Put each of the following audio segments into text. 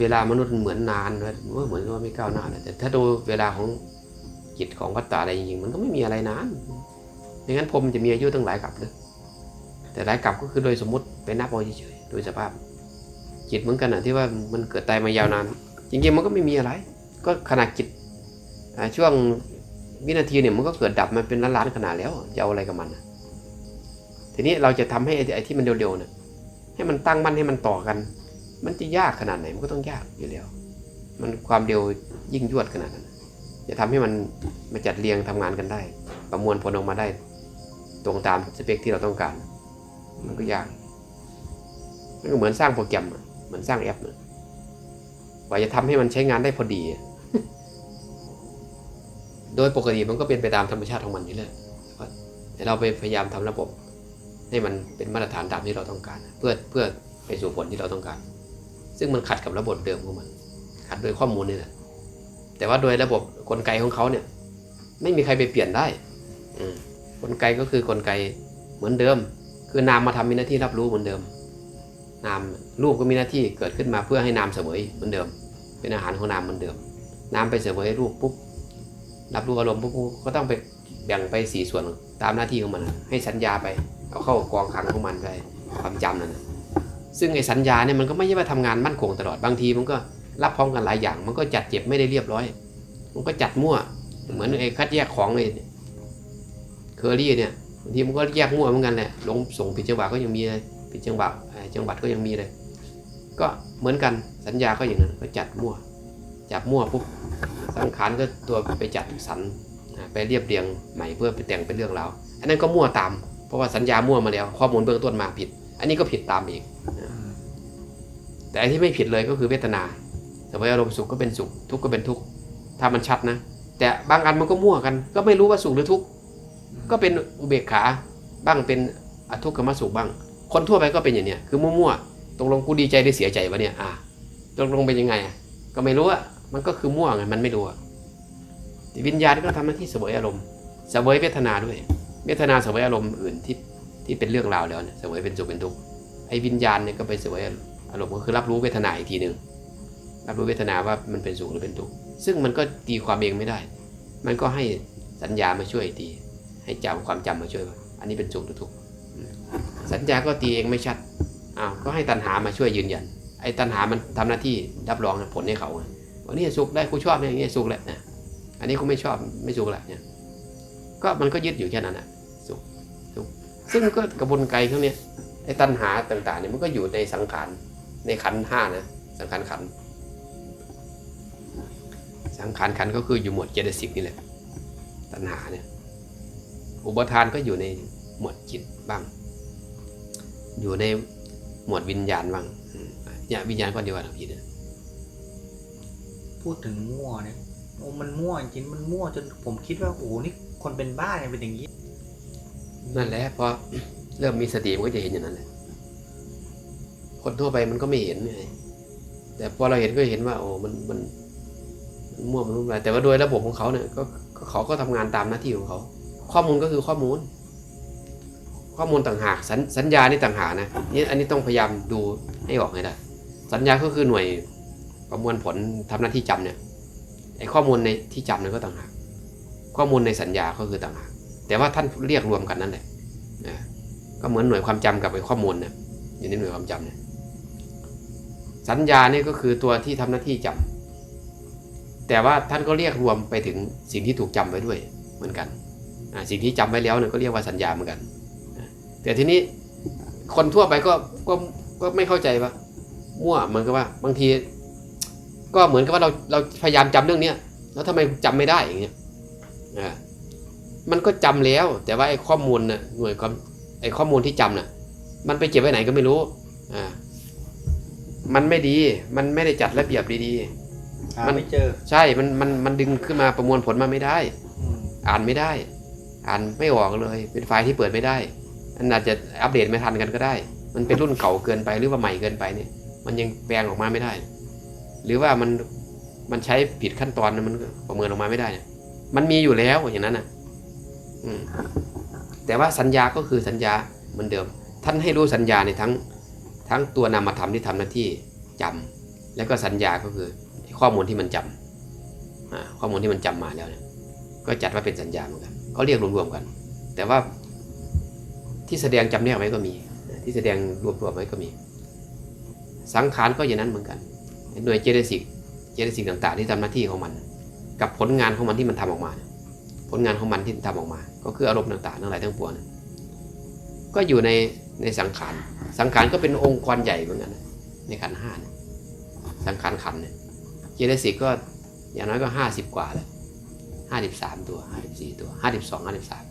เวลามนุษย์มันเหมือนนานว่าเหมือนว่าไม่ก้าวหน้าเลยแต่ถ้าดูเวลาของจิตของวัตตาอะไรจริงๆมันก็ไม่มีอะไรนานไม่งั้นพรมจะมีอายุตั้งหลายกับเลยแต่หลายกับก็คือโดยสมมติไปนับเอาเฉยๆโดยสภาพ จิตเหมือนกันนะที่ว่ามันเกิดตายมายาวนาน จริงๆมันก็ไม่มีอะไร ก็ขนาดจิตช่วงวินาทีเนี่ยมันก็เกิดดับมันเป็นล้านๆขนาดแล้วจะเอาอะไรกับมันนะทีนี้เราจะทำให้ไอ้ไอ้ที่มันเร็วๆเนี่ยให้มันตั้งมั่นให้มันต่อกัน มันจะยากขนาดไหนมันก็ต้องยากอยู่แล้ว มันความเร็วยิ่งยวดขนาดนั้น จะทำให้มันมาจัดเรียงทำงานกันได้ ประมวลผลออกมาได้ ตรงตามสเปคที่เราต้องการ มันก็ยาก มันก็เหมือนสร้างโปรแกรมเหมือนสร้างแอปอะกว่าจะทำให้มันใช้งานได้พอดี โดยปกติมันก็เป็นไปตามธรรมชาติของมันอยู่แล้วแต่เราไปพยายามทำระบบ ให้มันเป็นมาตรฐานตามที่เราต้องการ เพื่อเพื่อไปสู่ผลที่เราต้องการ ซึ่งมันขัดกับระบบเดิมของมัน ขัดโดยข้อมูลนี่แหละแต่ว่าโดยระบบกลไกของเขาเนี่ย ไม่มีใครไปเปลี่ยนได้อกลไกก็คือกลไกเหมือนเดิม คือนามมาทำมีหน้าที่รับรู้เหมือนเดิม นามรูปก็มีหน้าที่เกิดขึ้นมาเพื่อให้นามเสวยเหมือนเดิม เป็นอาหารของนามเหมือนเดิม นามไปเสวยรูปปุ๊บรับรู้อารมณ์ปุ๊บก็ต้องไปแบ่งไปสี่ส่วนตามหน้าที่ของมัน ให้สัญญาไป เอาเข้ากองคลังของมันไปความจำนั่นนะ ซึ่งไอ้สัญญาเนี่ยมันก็ไม่ใช่ว่าทำงานมั่นคงตลอดบางทีมันก็รับพร้อมกันหลายอย่าง มันก็จัดเจ็บไม่ได้เรียบร้อย มันก็จัดมั่ว เหมือนไอ้คัดแยกของไอ้เคอรี่เนี่ยบางทีมันก็แยกมั่วเหมือนกันแหละลงส่งผิดจังหวะก็ยังมีเลยผิดจังหวะเอ่อจังหวัดก็ยังมีเลย ก็เหมือนกันสัญญาก็อย่างนั้นก็จัดมั่ว จับมั่วปุ๊บสังขารก็ตัวไปจัดสรรไปเรียบเรียงใหม่เพื่อไปแต่งเป็นเรื่องราวอันนั้นก็มั่วตามเพราะว่าสัญญามั่วมาแล้วข้อมูลเบื้องต้นมาผิด อันนี้ก็ผิดตามอีก แต่อันที่ไม่ผิดเลยก็คือเวทนาสมัยอารมณ์สุขก็เป็นสุข ทุกข์ก็เป็นทุกข์ ถ้ามันชัดนะ แต่บางอันมันก็มั่วกัน ก็ไม่รู้ว่าสุขหรือทุกข์ ก็เป็นอุเบกขา บ้างเป็นอทุกขมสุขบ้าง คนทั่วไปก็เป็นอย่างเนี้ย คือมั่วๆตรงลงกูดีใจหรือเสียใจวะเนี่ย อ่าตรงลงเป็นยังไงอะ ก็ไม่รู้อะ มันก็คือมั่วไง มันไม่รู้อะแต่วิญญาณก็ทำหน้าที่เสวยอารมณ์ เสวยเวทนาด้วย เวทนาเสวยอารมณ์อื่นที่ ที่เป็นเรื่องราวแล้วเนี่ยเสวยเป็นสุขเป็นทุกข์ไอ้วิญญาณเนี่ยก็ไปเสวยอารมณ์ก็คือรับรู้เวทนาอีกทีหนึ่งรับรู้เวทนาว่ามันเป็นสุขหรือเป็นทุกข์ซึ่งมันก็ตีความเองไม่ได้ มันก็ให้สัญญามาช่วยตี ให้จำความจำมาช่วยว่าอันนี้เป็นสุขหรือทุกข์สัญญาก็ตีเองไม่ชัดอ้าวก็ให้ตัณหามาช่วยยืนยัน ไอ้ตัณหามันทำหน้าที่รับรองผลให้เขาว่านี่สุขได้กูชอบเนี่ยอย่างเงี้ยสุขแหละอันนี้กูไม่ชอบไม่สุขแหละเนี่ยก็มันก็ยึดอยู่แค่นั้นแหะ ซึ่งก็กระบวนการเขาเนี่ยไอ้ตัณหาต่างๆเนี่ยมันก็อยู่ในสังขารในขันห้านะสังขารขัน สังขารขันก็คืออยู่หมวดเจตสิกนี่แหละตัณหาเนี่ยอุปทานก็อยู่ในหมวดจิตบ้าง อยู่ในหมวดวิญญาณบ้างเนี่ยวิญญาณก็เดียวกันกับจิตนะพูดถึงมั่วเนี่ยโอ้มันมั่วจริงมันมั่วจนผมคิดว่าโอ้นี่คนเป็นบ้าเนี่ยเป็นอย่างนี้ นั่นแหละพอเริ่มมีสติมันก็จะเห็นอย่างนั้นแหละคนทั่วไปมันก็ไม่เห็นไงแต่พอเราเห็นก็เห็นว่า โอ้มันมันมั่วมันรู้อะไรแต่ว่าโดยระบบของเขาเนี่ยก็เขาก็ทำงานตามหน้าที่ของเขา ข้อมูลก็คือข้อมูล ข้อมูลต่างหากสัญสัญญานี่ต่างหากนะนี่อันนี้ต้องพยายามดูให้ออกให้ได้สัญญาก็คือหน่วยประมวลผลทำหน้าที่จำเนี่ยไอ้ข้อมูลในที่จำเนี่ยก็ต่างหากข้อมูลในสัญญาก็คือต่างหาก แต่ว่าท่านเรียกรวมกันนั่นแหละนะก็เหมือนหน่วยความจำกับไอ้ข้อมูลเนี่ยอยู่ในหน่วยความจำเนี่ยสัญญาเนี่ยก็คือตัวที่ทำหน้าที่จำแต่ว่าท่านก็เรียกรวมไปถึงสิ่งที่ถูกจำไว้ด้วยเหมือนกันสิ่งที่จำไว้แล้วเนี่ยก็เรียกว่าสัญญาเหมือนกันแต่ทีนี้คนทั่วไปก็ก็ก็ไม่เข้าใจว่ามั่วเหมือนกับว่า บางที ก็เหมือนกับว่าเราเราพยายามจำเรื่องเนี้ยแล้วทำไมจำไม่ได้อย่างเงี้ยอ่า มันก็จำแล้ว แต่ว่าไอ้ข้อมูลน่ะหน่วยความไอ้ข้อมูลที่จำน่ะ มันไปเก็บไว้ไหนก็ไม่รู้อ่ามันไม่ดี มันไม่ได้จัดระเบียบดีหามันไม่เจอๆใช่ มัน มัน มันดึงขึ้นมาประมวลผลมาไม่ได้อืมอ่านไม่ได้ อ่านไม่ออกเลย เป็นไฟล์ที่เปิดไม่ได้ อันอาจจะอัปเดตไม่ทันกันก็ได้ มันเป็นรุ่นเก่าเกินไปหรือว่าใหม่เกินไปเนี่ย มันยังแปลงออกมาไม่ได้ หรือว่ามัน มันใช้ผิดขั้นตอนมันก็ประเมินออกมาไม่ได้เนี่ย มันมีอยู่แล้วอย่างนั้นอะอืม แต่ว่าสัญญาก็คือสัญญาเหมือนเดิม ท่านให้รู้สัญญาในทั้งทั้งตัวนามธรรมที่ทำหน้าที่จแล้วก็สัญญาก็คือข้อมูลที่มันจำอ่าข้อมูลที่มันจำมาแล้วเนี่ยก็จัดว่าเป็นสัญญาเหมือนกันก็เรียกรวมๆกัน แต่ว่าที่แสดงจำแนกไว้ก็มี ที่แสดงรวบรวมไว้ก็มี สังขารก็อย่างนั้นเหมือนกันหน่วยเจตสิกเจตสิกต่างๆ ที่ทำหน้าที่ของมัน กับผลงานของมันที่มันทำออกมา ผลงานของมันที่ทำออกมา ก็คืออารมณ์ต่างๆทั้งหลายทั้งปวงก็อยู่ในในสังขารสังขารก็เป็นองค์กรใหญ่เหมือนกันในขันห้าสังขารขันเนี่ยเจตสิกก็อย่างน้อยก็ห้าสิบกว่าเลยห้าสิบสามตัวห้าสิบสี่ตัวห้าสิบสองห้าสิบสาม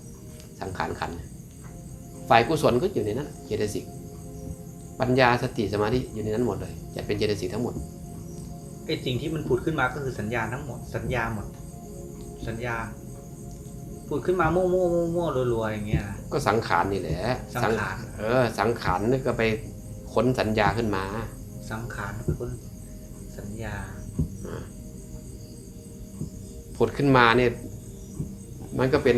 สังขารขัน ฝ่ายกุศลก็อยู่ในนั้นเจตสิกปัญญาสติสมาธิอยู่ในนั้นหมดเลยจัดเป็นเจตสิกทั้งหมดไอ้สิ่งที่มันผุดขึ้นมาก็คือสัญญาทั้งหมด สัญญาหมด สัญญา ผุดขึ้นมามั่วมั่วมั่วมั่วรัวๆอย่างเงี้ยนะก็สังขารนี่แหละสังขาร เออ สังขารนี่ก็ไปค้นสัญญาขึ้นมา สังขารเป็นคนสัญญาผุดขึ้นมาเนี่ย มันก็เป็น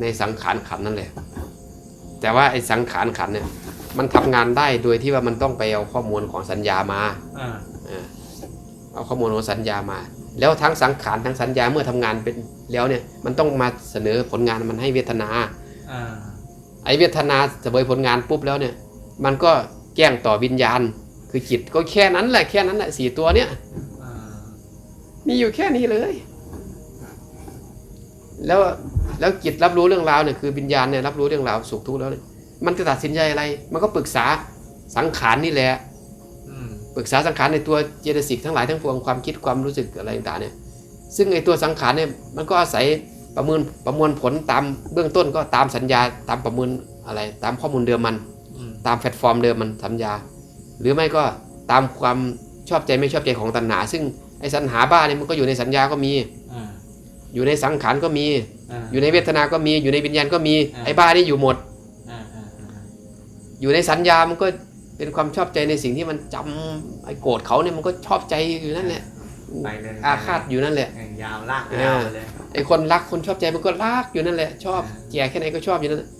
ในสังขารขันนั่นแหละ แต่ว่าไอ้สังขารขันเนี่ย มันทำงานได้โดยที่ว่ามันต้องไปเอาข้อมูลของสัญญามาอ่าเออเอาข้อมูลของสัญญามา แล้วทั้งสังขารทั้งสัญญาเมื่อทำงานเป็น แล้วเนี่ยมันต้องมาเสนอผลงานมันให้เวทนาอ่าไอเวทนาเสวยผลงานปุ๊บแล้วเนี่ย มันก็แจ้งต่อวิญญาณ คือจิตก็แค่นั้นแหละแค่นั้นแหละสี่ตัวเนี่ยอ่ามีอยู่แค่นี้เลย แล้วแล้วจิตรับรู้เรื่องราวเนี่ยคือวิญญาณเนี่ยรับรู้เรื่องราวสุขทุกข์แล้วเนี่ยมันจะตัดสินใจอะไร มันก็ปรึกษาสังขารนี่แหละอืมปรึกษาสังขารในตัวเจตสิกทั้งหลายทั้งปวงความคิดความรู้สึกอะไรต่างๆเนี่ย ซึ่งไอตัวสังขารเนี่ยมันก็อาศัยประเมินประมวลผลตามเบื้องต้นก็ตามสัญญาตามประเมินอะไรตามข้อมูลเดิมมันอืมตามแพลตฟอร์มเดิมมันสัญญา หรือไม่ก็ตามความชอบใจไม่ชอบใจของตัณหา ซึ่งไอ้สัญหาบ้าเนี่ยมันก็อยู่ในสัญญาก็มีอ่าอยู่ในสังขารก็มีอ่าอยู่ในเวทนาก็มี อยู่ในวิญญาณก็มีอ่าไอ้บ้านี่อยู่หมดอ่าอ่าอ่าอยู่ในสัญญามันก็เป็นความชอบใจในสิ่งที่มันจำไอ้โกรธเขาเนี่ยมันก็ชอบใจอยู่นั่นแหละ ไปเลยอาฆาตอยู่นั่นแหละเออยาวลากยาวไปเลยไอ้คนรักคนชอบใจมันก็รักอยู่นั่นแหละ ชอบอ่าแก่แค่ไหนก็ชอบอยู่นั่นแหละ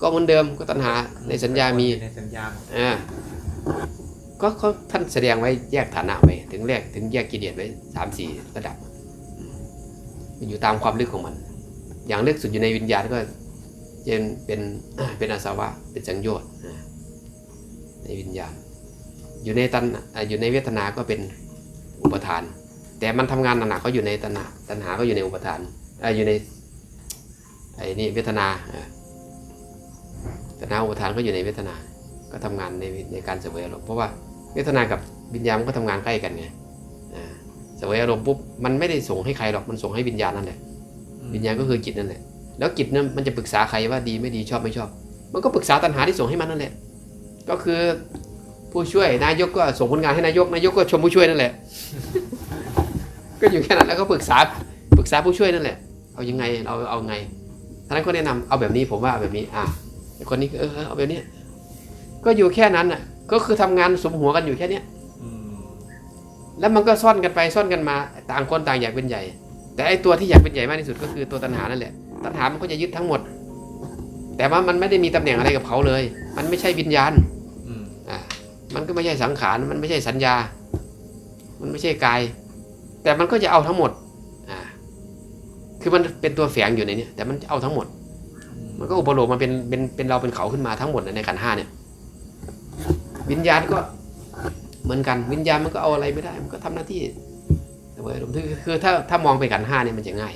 ก็เหมือนเดิมก็ตัณหาในสัญญามีในสัญญาอ่าก็เขาท่านแสดงไว้แยกฐานะไว้ถึงแรกถึงแยกกิเลสไว้สามสี่ระดับ มันอยู่ตามความลึกของมัน อย่างลึกสุดอยู่ในวิญญาณก็จะเป็นเป็นอาสวะเป็นสังโยชน์อ่าในวิญญาณ อยู่ในตัณอ่าอยู่ในเวทนา ก็เป็นอุปทาน แต่มันทำงานหนักๆเขาอยู่ในตัณหาตัณหาก็อยู่ในอุปทานออยู่ในไอ้นี่เวทนาตัณหาอุปทานก็อยู่ในเวทนา ก็ทำงานในในการเสวยอารมณ์เพราะว่าเวทนากับวิญญาณมันก็ทำงานใกล้กันไงอ่าเสวยอารมณ์ปุ๊บมันไม่ได้ส่งให้ใครหรอกมันส่งให้วิญญาณนั่นแหละวิญญาณก็คือจิตนั่นแหละแล้วจิตนั้นมันจะปรึกษาใครว่าดีไม่ดีชอบไม่ชอบ มันก็ปรึกษาตัณหาที่ส่งให้มันนั่นแหละ ก็คือผู้ช่วยนายกก็ส่งผลงานให้นายกนายกก็ชมผู้ช่วยนั่นแหละ ก็อยู่แค่นั้นแล้วก็ปรึกษาปรึกษาผู้ช่วยนั่นแหละ เอายังไงเราเอาไงท่านนก็แนะนำเอาแบบนี้ผมว่าเอาแบบนี้ อะไอ้คนนี้ก็เออเอาแบบนี้ก็อยู่แค่นั้นน่ะ ก็คือทำงานสมหัวกันอยู่แค่เนี้ยอืมแล้วมันก็ซ่อนกันไปซ่อนกันมา ต่างคนต่างอยากเป็นใหญ่ แต่ไอ้ตัวที่อยากเป็นใหญ่มากที่สุดก็คือตัวตัณหานั่นแหละ ตัณหามันก็จะยึดทั้งหมด แต่ว่ามันไม่ได้มีตำแหน่งอะไรกับเขาเลย มันไม่ใช่วิญญาณอืมอ่ามันก็ไม่ใช่สังขาร มันไม่ใช่สัญญา มันไม่ใช่กาย แต่มันก็จะเอาทั้งหมด อ่า คือมันเป็นตัวแฝงอยู่ในนี้แต่มันเอาทั้งหมด มันก็อุปโลกมันเป็นเป็นเป็นเราเป็นเขาขึ้นมาทั้งหมดในขันห้าเนี่ย วิญญาณก็เหมือนกันวิญญาณมันก็เอาอะไรไม่ได้ มันก็ทำหน้าที่แต่ว่าคือคือถ้าถ้ามองไปขันห้าเนี่ยมันจะง่าย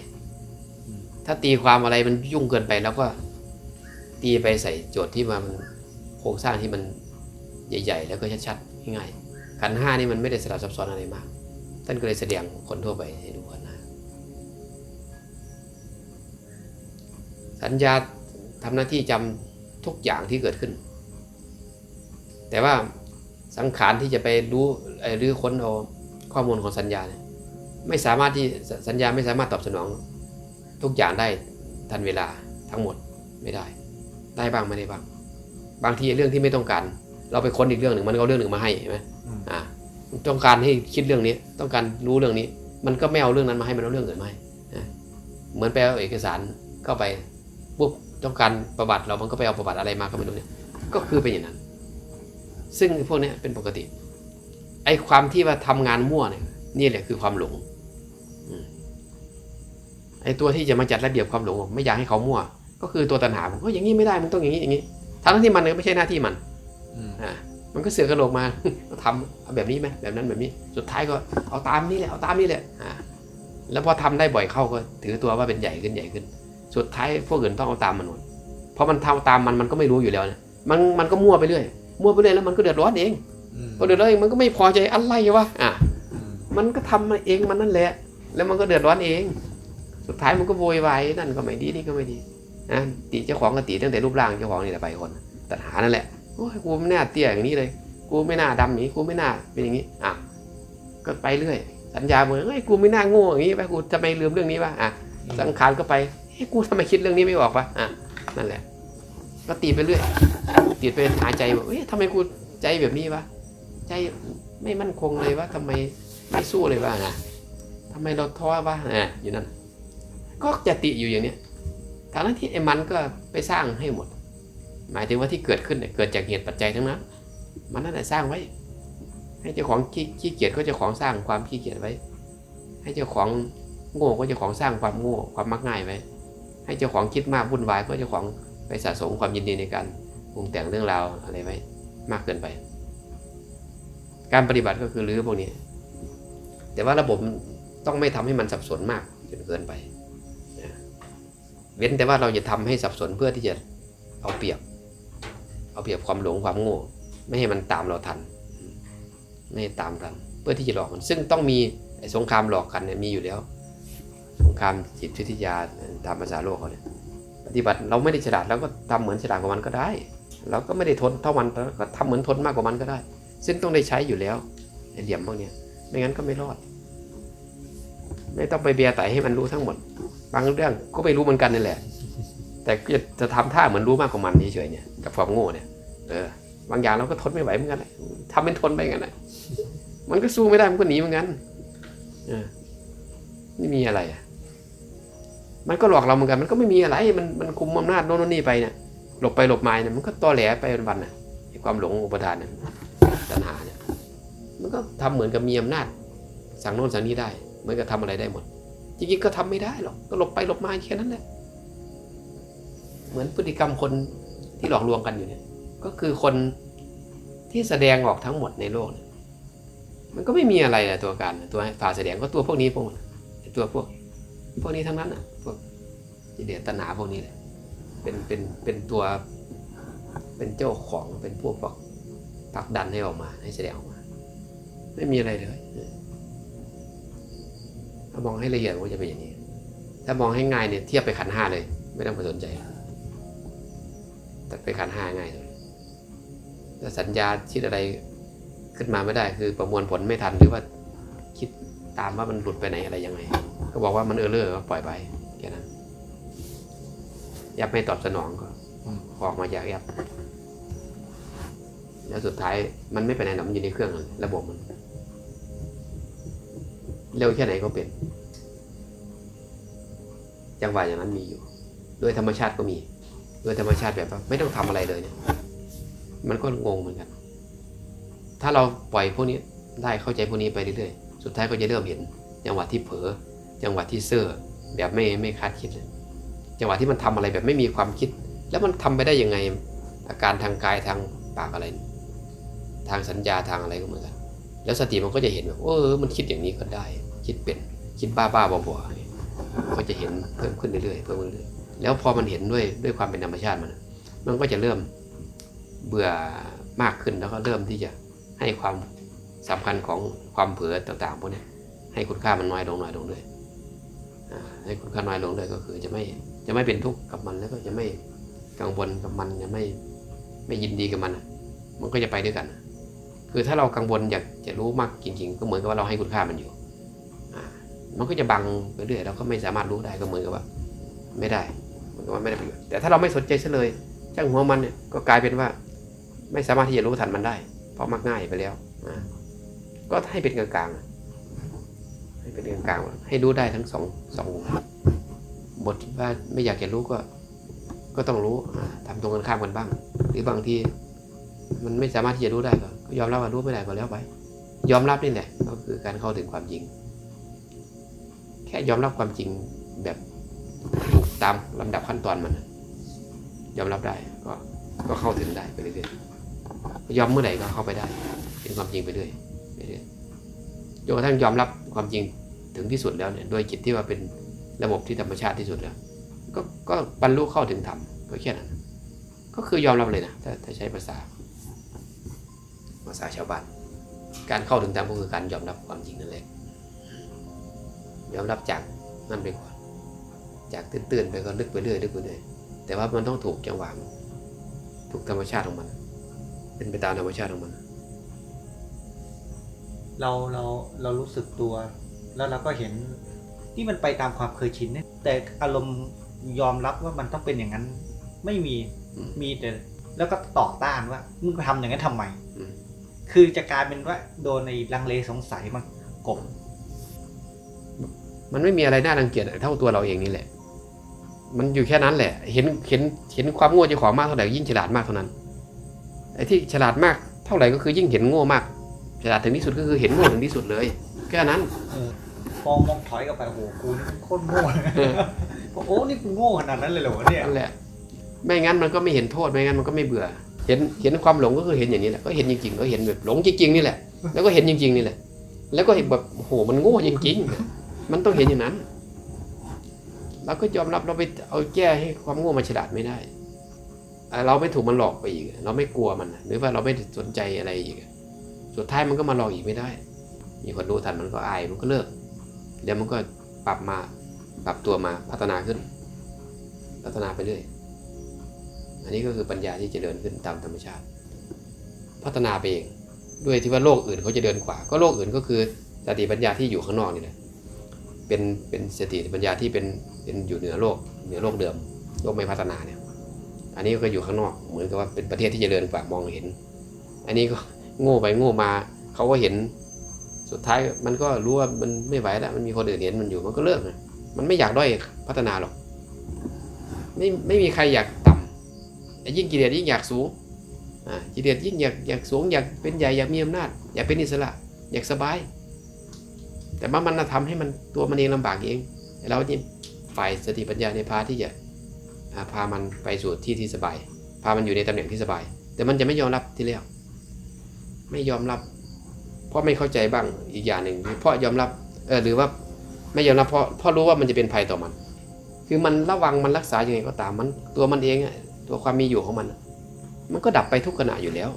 ถ้าตีความอะไรมันยุ่งเกินไปแล้วก็ ตีไปใส่โจทย์ที่มันโครงสร้างที่มันใหญ่ ๆ แล้วก็ชัดๆง่ายๆขันห้านี่มันไม่ได้สลับซับซ้อนอะไรมาก ท่านก็เลยแสดงคนทั่วไปให้ดูกันนะสัญญาทำหน้าที่จำทุกอย่างที่เกิดขึ้น แต่ว่าสังขารที่จะไปรู้เอ่อหรือค้นเอาข้อมูลของสัญญาเนี่ยไม่สามารถที่สสัญญาไม่สามารถตอบสนอง ทุกอย่างได้ทันเวลาทั้งหมดไม่ได้ ได้บ้างไม่ได้บ้าง บางทีเรื่องที่ไม่ต้องการ เราไปค้นอีกเรื่องหนึ่งมันก็เอาเรื่องหนึ่งมาให้ใช่ไหมอืมอ่า ต้องการให้คิดเรื่องนี้ ต้องการรู้เรื่องนี้ มันก็ไม่เอาเรื่องนั้นมาให้มันเอาเรื่องอื่นมาให้นะเหมือนไปเอาเอกสารเข้าไปปุ๊บต้องการประวัติเรา มันก็ไปเอาประวัติอะไรมาก็ไม่รู้เนี่ย ก็คือเป็นอย่างนั้น ซึ่งพวกเนี้ยเป็นปกติไอไอ้ความที่ว่าทำงานมั่วเนี่ย นี่แหละคือความหลงอืมไอ้ตัวที่จะมาจัดระเบียบความหลงบอกไม่อยากให้เขามั่ว ก็คือตัวตัณหาบอกว่าอย่างนี้ไม่ได้มันต้องอย่างนี้อย่างนี้ทั้งที่มันก็ไม่ใช่หน้าที่มันอืมอ่า มันก็เสือกกระโหลกมาทำเอาแบบนี้ไหมแบบนั้นแบบนี้ สุดท้ายก็เอาตามนี้แหละเอาตามนี้แหละอ่าแล้วพอทำได้บ่อยเข้าก็ถือตัวว่าเป็นใหญ่ขึ้นใหญ่ขึ้น สุดท้ายพวกอื่นต้องเอาตามมันหมดเพราะมันทำตามมันมันก็ไม่รู้อยู่แล้วนะมันมันก็มั่วไปเรื่อยมั่วไปเรื่อยแล้วมันก็เดือดร้อนเองอืมพอเดือดร้อนเองมันก็ไม่พอใจอะไรวะอะอืมมันก็ทำมาเองมันนั่นแหละ แล้วมันก็เดือดร้อนเอง สุดท้ายมันก็โวยวายนั่นก็ไม่ดีนี่ก็ไม่ดีนะตีเจ้าของก็ตีตั้งแต่รูปร่างเจ้าของนี่แหละไปคนตัณหานั่นแหละ โอ้ยกูไม่น่าเตี้ยอย่างนี้เลย กูไม่น่าดำอย่างนี้ กูไม่น่าเป็นอย่างนี้ อะ ก็ไปเรื่อย สัญญาเหมือนเฮ้ย กูไม่น่าโง่อย่างนี้ไปกูจะไม่ลืมเรื่องนี้วะอะ สังขารก็ไปเฮ้ยกูทำไมคิดเรื่องนี้ไม่ออกวะอะ นั่นแหละ ก็ตีไปเรื่อย ตีไปหาใจว่าเฮ้ยทำไมกูใจแบบนี้วะใจไม่มั่นคงเลยวะทำไมไม่สู้เลยวะอะทำไมเราท้อวะอะอยู่นั่น ก็จะติอยู่อย่างเนี้ยทางนั้นที่ไอ้มันก็ไปสร้างให้หมด หมายถึงว่าที่เกิดขึ้นเนี่ยเกิดจากเหตุปัจจัยทั้งนั้น มันนั่นแหละสร้างไว้ ให้เจ้าของขี้ขี้เกียจก็เจ้าของสร้างความขี้เกียจไว้ ให้เจ้าของโง่ก็เจ้าของสร้างความโง่ความมักง่ายไว้ ให้เจ้าของคิดมากวุ่นวายก็เจ้าของไปสะสมความยินดีในการปรุงแต่งเรื่องราวอะไรไว้มากเกินไป การปฏิบัติก็คือรื้อพวกนี้ แต่ว่าระบบต้องไม่ทำให้มันสับสนมากจนเกินไป เว้นแต่ว่าเราจะทำให้สับสนเพื่อที่จะเอาเปรียบ เอาเปรียบความหลงความโง่ ไม่ให้มันตามเราทัน ไม่ให้ตามทันเพื่อที่จะหลอกมัน ซึ่งต้องมีสงครามหลอกกันเนี่ยมีอยู่แล้ว สงครามจิตวิทยาตามภาษาโลกเขาเนี่ยปฏิบัติเราไม่ได้ฉลาดเราก็ทำเหมือนฉลาดกว่ามันก็ได้ เราก็ไม่ได้ทนเท่ามันเราก็ทำเหมือนทนมากกว่ามันก็ได้ ซึ่งต้องได้ใช้อยู่แล้วไอ้เหลี่ยมพวกเนี้ยไม่งั้นก็ไม่รอด ไม่ต้องไปเบียร์ไตให้มันรู้ทั้งหมด บางเรื่องก็ไม่รู้เหมือนกันนี่แหละ แต่จะจะทำท่าเหมือนรู้มากกว่ามันเฉยๆเนี่ยกับความโง่เนี่ยเออบางอย่างเราก็ทนไม่ไหวเหมือนกันแหละทำเป็นทนไปงั้นแหละมันก็สู้ไม่ได้มันก็หนีเหมือนกันเออไม่มีอะไรอะมันก็หลอกเราเหมือนกันมันก็ไม่มีอะไร มันมันคุมอำนาจโน่นนี่ไปเนี่ยหลบไปหลบมาเนี่ยมันก็ตอแหลไปวันๆน่ะความหลงอุปทานเนี่ยตัณหาเนี่ยมันก็ทำเหมือนกับมีอำนาจ สั่งโน่นสั่งนี้ได้เหมือนกับทำอะไรได้หมดจริงๆก็ทำไม่ได้หรอกก็หลบไปหลบมาแค่นั้นแหละ เหมือนพฤติกรรมคนที่หลอกลวงกันอยู่เนี่ย ก็คือคนที่แสดงออกทั้งหมดในโลกเนี่ยมันก็ไม่มีอะไรแหละตัวการตัวฝ่าแสดงก็ตัวพวกนี้พวกตัวพวก พวกนี้ทั้งนั้นอะพวกกิเลสตัณหาพวกนี้แหละเป็นเป็นเป็นตัวเป็นเจ้าของเป็นพวกผลักผลักดันให้ออกมาให้แสดงออกมา ไม่มีอะไรเลยถ้ามองให้ละเอียดมันก็จะเป็นอย่างนี้ ถ้ามองให้ง่ายเนี่ยเทียบไปขันห้าเลย ไม่ต้องไปสนใจ แต่ไปขันห้าง่ายเลยถ้าสัญญาคิดอะไรขึ้นมาไม่ได้คือประมวลผลไม่ทันหรือว่าคิดตามว่ามันหลุดไปไหนอะไรยังไง ก็บอกว่ามันเออเลอก็ปล่อยไปแค่นั้นยับไม่ตอบสนองก็ออกมาจากยับ แล้วสุดท้ายมันไม่ไปไหนหรอกมันอยู่ในเครื่องเลยระบบมัน เร็วแค่ไหนก็เป็น จังหวะอย่างนั้นมีอยู่โดยธรรมชาติก็มี โดยธรรมชาติแบบว่าไม่ต้องทำอะไรเลยเนี่ย มันก็งงเหมือนกัน ถ้าเราปล่อยพวกนี้ได้เข้าใจพวกนี้ไปเรื่อยๆ สุดท้ายก็จะเริ่มเห็น จังหวะที่เผลอ จังหวะที่เซ่อแบบไม่ไม่คาดคิดเลยจังหวะที่มันทำอะไรแบบไม่มีความคิด แล้วมันทำไปได้ยังไง อาการทางกายทางปากอะไร ทางสัญญาทางอะไรก็เหมือนกัน แล้วสติมันก็จะเห็นแบบเออ มันคิดอย่างนี้ก็ได้ คิดเป็น คิดบ้าบ้าๆบอๆก็จะเห็นเพิ่มขึ้นเรื่อยๆ เพิ่มขึ้นเรื่อย แล้วพอมันเห็นด้วยด้วยความเป็นธรรมชาติมัน มันก็จะเริ่มเบื่อมากขึ้นแล้วก็เริ่มที่จะให้ความสำคัญของความเผลอต่างๆพวกนี้ให้คุณค่ามันน้อยลงน้อยลงด้วยให้คุณค่าน้อยลงด้วยก็คือจะไม่จะไม่เป็นทุกข์กับมันแล้วก็จะไม่กังวลกับมันจะไม่ไม่ยินดีกับมันอะมันก็จะไปด้วยกัน คือถ้าเรากังวลอยากจะรู้มากจริง ๆ ก็เหมือนกับว่าเราให้คุณค่ามันอยู่มันก็จะบังไปเรื่อยเราก็ไม่สามารถรู้ได้ก็เหมือนกับว่า ไม่ได้ กับว่าไม่ได้ประโยชน์แต่ถ้าเราไม่สนใจซะเลยช่างหัวมันเนี่ยก็กลายเป็นว่า ไม่สามารถที่จะรู้ทันมันได้ เพราะมักง่ายไปแล้วก็ให้เป็นกลางๆให้เป็นกลางๆให้รู้ได้ทั้งสองสองบทว่าไม่อยากจะรู้ก็ ก็ต้องรู้อ่าทำตรงกันข้ามกันบ้าง หรือบางทีมันไม่สามารถที่จะรู้ได้ก็ยอมรับว่ารู้ไม่ได้ก็แล้วไปยอมรับนี่แหละก็คือการเข้าถึงความจริง แค่ยอมรับความจริงแบบ ตามลำดับขั้นตอนมัน ยอมรับได้ก็ก็เข้าถึงได้ไปเรื่อยๆยอมเมื่อไหร่ก็เข้าไปได้เป็นความจริงไปเรื่อยไปเรื่อยจนกระทั่งยอมรับความจริงถึงที่สุดแล้วเนี่ยโดยจิตที่ว่าเป็นระบบที่ธรรมชาติที่สุดแล้ว ก็ก็บรรลุเข้าถึงธรรมก็แค่นั้นก็คือยอมรับเลยนะถ้าถ้าใช้ภาษา ภาษาชาวบ้านการเข้าถึงธรรมก็คือการยอมรับความจริงนั่นแหละยอมรับจากนั่นไปก่อน จากตื้นๆไปก็ลึกไปเรื่อยลึกไปเรื่อยแต่ว่ามันต้องถูกจังหวะมันถูกธรรมชาติของมัน เป็นไปตามธรรมชาติของมัน เราเราเรารู้สึกตัว แล้วเราก็เห็นที่มันไปตามความเคยชินเนี่ยแต่อารมณ์ยอมรับว่ามันต้องเป็นอย่างนั้น ไม่มีอืมมีแต่แล้วก็ต่อต้านว่ามึงทำอย่างนั้นทำไมอืมคือจะกลายเป็นว่าโดนในลังเลสงสัยมากบมันไม่มีอะไรน่ารังเกียจเท่าตัวเราเองนี่แหละ มันอยู่แค่นั้นแหละ เห็นเห็นเห็นความโง่เจ้าของมากเท่าไหร่ยิ่งฉลาดมากเท่านั้นไอ้ที่ฉลาดมากเท่าไหร่ก็คือยิ่งเห็นโง่มาก ฉลาดถึงที่สุดก็คือเห็นโง่ถึงที่สุดเลย แค่นั้นเออพอมองถอยกลับไปโอ้โหกูนี่โคตรโง่เออโอ้นี่กูโง่ขนาดนั้นเลยเหรอวะเนี่ยนั่นแหละ ไม่งั้นมันก็ไม่เห็นโทษไม่งั้นมันก็ไม่เบื่อ เห็นเห็นความหลงก็คือเห็นอย่างนี้แหละก็เห็นจริงๆก็เห็นแบบหลงจริงๆนี่แหละ แล้วก็เห็นจริงๆนี่แหละ แล้วก็เห็นแบบโอ้โหมันโง่จริงๆ มันต้องเห็นอย่างนั้น เราก็ยอมรับเราไปเอาแก้ให้ความง่วงมันฉลาดไม่ได้ เราไม่ถูกมันหลอกไปอีก เราไม่กลัวมัน หรือว่าเราไม่สนใจอะไรอีก สุดท้ายมันก็มาหลอกอีกไม่ได้ มีคนรู้ทันมันก็อายมันก็เลิก เดี๋ยวมันก็ปรับมา ปรับตัวมาพัฒนาขึ้น พัฒนาไปเรื่อย อันนี้ก็คือปัญญาที่จะเดินขึ้นตามธรรมชาติ พัฒนาไปเอง ด้วยที่ว่าโลกอื่นเขาจะเดินขวาก็โลกอื่นก็คือสติปัญญาที่อยู่ข้างนอกนี่แหละ เป็นเป็นสติปัญญาที่เป็นเป็นอยู่เหนือโลกเหนือโลกเดิมโลกไม่พัฒนาเนี่ย อันนี้ก็อยู่ข้างนอกเหมือนกับว่าเป็นประเทศที่จเจริญกว่ามองเห็น อันนี้ก็โง่ไปโง่มาเขาก็เห็นสุดท้ายมันก็รู้ว่ามันไม่ไหวแล้วมันมีคนอื่นเห็นมันอยู่มันก็เลิกมันไม่อยากด้อยพัฒนาหรอกไม่ไม่มีใครอยากต่ำยิ่งกิเลสยิ่งอยากสูงอ่ากิเลสยิ่งอยากอยากสูงอยากเป็นใหญ่อยากมีอำนาจ อยากเป็นอิสระ อยากสบาย แต่ว่ามันน่ะทำให้มันตัวมันเองลำบากเองเราเนี่ฝ่ายสติปัญญาในยพาที่จะพามันไปสู่ที่ที่สบาย พามันอยู่ในตำแหน่งที่สบาย แต่มันจะไม่ยอมรับที่แรกไม่ยอมรับ เพราะไม่เข้าใจบ้างอีกอย่างหนึ่งเพราะยอมรับเออหรือว่าไม่ยอมรับเพราะเพราะรู้ว่ามันจะเป็นภัยต่อมัน คือมันระวังมันรักษาอย่างไงก็ตามมันตัวมันเองตัวความมีอยู่ของมัน มันก็ดับไปทุกขณะอยู่แล้ว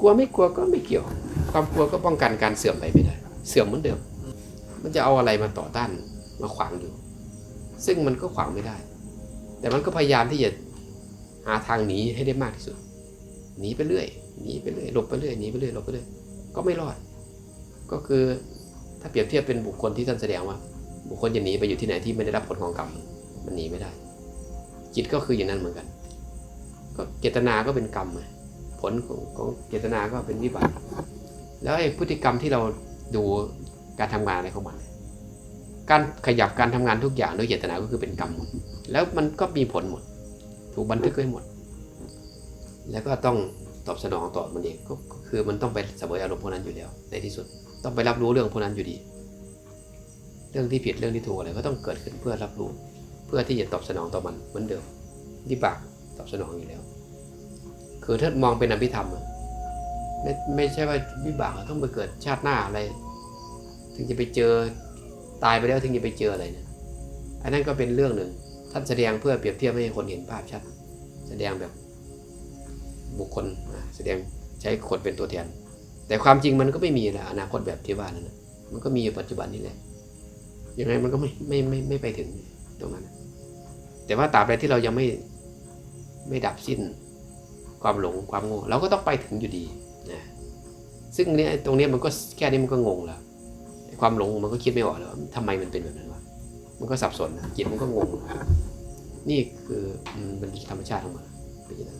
กลัวไม่กลัวก็ไม่เกี่ยว ความกลัวก็ป้องกันการเสื่อมไปไม่ได้ เสื่อมเหมือนเดิม มันจะเอาอะไรมาต่อต้านมาขวางอยู่ ซึ่งมันก็ขวางไม่ได้ แต่มันก็พยายามที่จะหาทางหนีให้ได้มากที่สุดหนีไปเรื่อยหนีไปเรื่อยหลบไปเรื่อยหนีไปเรื่อยหลบไปเรื่อยก็ไม่รอด ก็คือถ้าเปรียบเทียบเป็นบุคคลที่ท่านแสดงว่า บุคคลจะหนีไปอยู่ที่ไหนที่ไม่ได้รับผลของกรรมมันหนีไม่ได้ จิตก็คืออย่างนั้นเหมือนกัน ก็เจตนาก็เป็นกรรมไงผลของของเจตนาก็เป็นวิบากแล้วไอ้พฤติกรรมที่เรา ดูการทำงานอะไรของมันการขยับการทำงานทุกอย่างด้วยเจตนาก็คือเป็นกรรมหมด แล้วมันก็มีผลหมด ถูกบันทึกไว้หมด แล้วก็ต้องตอบสนองต่อมันเองก็คือมันต้องไปเสมออารมณ์พวกนั้นอยู่แล้ว ในที่สุดต้องไปรับรู้เรื่องพวกนั้นอยู่ดี เรื่องที่ผิดเรื่องที่ถูกอะไรก็ต้องเกิดขึ้นเพื่อรับรู้ เพื่อที่จะตอบสนองต่อมันเหมือนเดิมวิบากตอบสนองอยู่แล้ว คือถ้ามองเป็นอภิธรรมอะ ไม่ไม่ใช่ว่าวิบากต้องไปเกิดชาติหน้าอะไร ถึงจะไปเจอตายไปแล้วถึงจะไปเจออะไรเนี่ยอันนั้นก็เป็นเรื่องหนึ่งท่านแสดงเพื่อเปรียบเทียบให้คนเห็นภาพชัด แสดงแบบบุคคลแสดงใช้คนเป็นตัวแทน แต่ความจริงมันก็ไม่มีแล้วอนาคตแบบที่ว่านั่นนะมันก็มีอยู่ปัจจุบันนี่แหละยังไงมันก็ไม่ไม่ไม่ไม่ไปถึงตรงนั้น แต่ว่าตราบใดที่เรายังไม่ไม่ดับสิ้น ความหลงความโง่เราก็ต้องไปถึงอยู่ดี ซึ่งเนี่ยตรงเนี้ยมันก็แค่นี้มันก็งงแล้วความหลงมันก็คิดไม่ออกแล้วาทำไมมันเป็นแบบนั้นวะมันก็สับสนจิตมันก็งง นี่คือมเป็นธรรมชาติของมันเป็นอย่างนั้น